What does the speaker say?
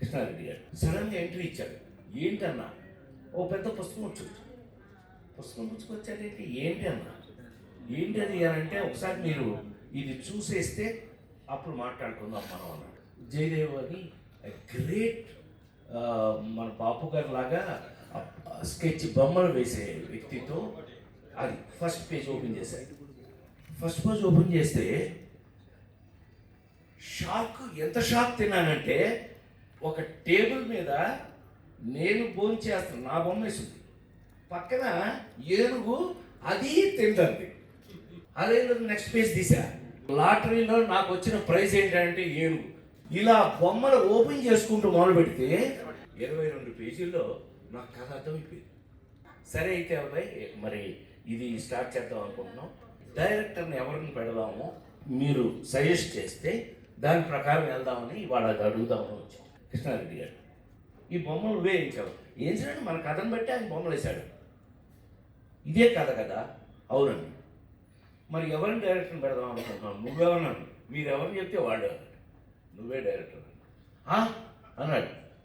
కృష్ణారెడ్డి గారు. సడన్గా ఎంట్రీ ఇచ్చాడు. ఏంటన్నా? ఓ పెద్ద పుస్తకం వచ్చి పుస్తకం పుచ్చుకొచ్చాడేంటి? ఏంటి అన్న ఏంటి అది? అని అంటే ఒకసారి మీరు ఇది చూసేస్తే అప్పుడు మాట్లాడుకుందాం మనం అన్నాడు. జయదేవ్ అని గ్రేట్ మన బాపు గారి లాగా స్కెచ్ బొమ్మలు వేసే వ్యక్తితో అది ఫస్ట్ పేజ్ ఓపెన్ చేశాడు ఫస్ట్ పేజ్ ఓపెన్ చేస్తే షాక్ ఎంత షాక్ తిన్నానంటే ఒక టేబుల్ మీద నేను భోజనం చేస్తాను నా బొమ్మ వేసింది. పక్కన ఏనుగు అది తింటుంది. అదే నెక్స్ట్ పేజ్ తీసా. లాటరీలో నాకు వచ్చిన ప్రైజ్ ఏంటంటే ఏనుగు. ఇలా బొమ్మలు ఓపెన్ చేసుకుంటూ మొదలు పెడితే ఇరవై రెండు పేజీల్లో నాకు కథ అర్థమైపోయింది. సరే అయితే అబ్బాయి మరి ఇది స్టార్ట్ చేద్దాం అనుకుంటున్నాం. డైరెక్టర్ని ఎవరిని పెడదాము మీరు సజెస్ట్ చేస్తే దాని ప్రకారం వెళ్దామని ఇవాళ అడుగుదామని వచ్చాం. కృష్ణారెడ్డి గారు. ఈ బొమ్మలు వేయించావు వేయించాడు మన కథను బట్టి ఆయన బొమ్మలు వేశాడు. ఇదే కథ కదా? అవునండి. మరి ఎవరిని డైరెక్టర్ని పెడదాం అనుకుంటున్నావు? నువ్వెవరన్నాను మీరు ఎవరిని చెప్తే వాడు నువ్వే డైరెక్టర్ అన్నాడు.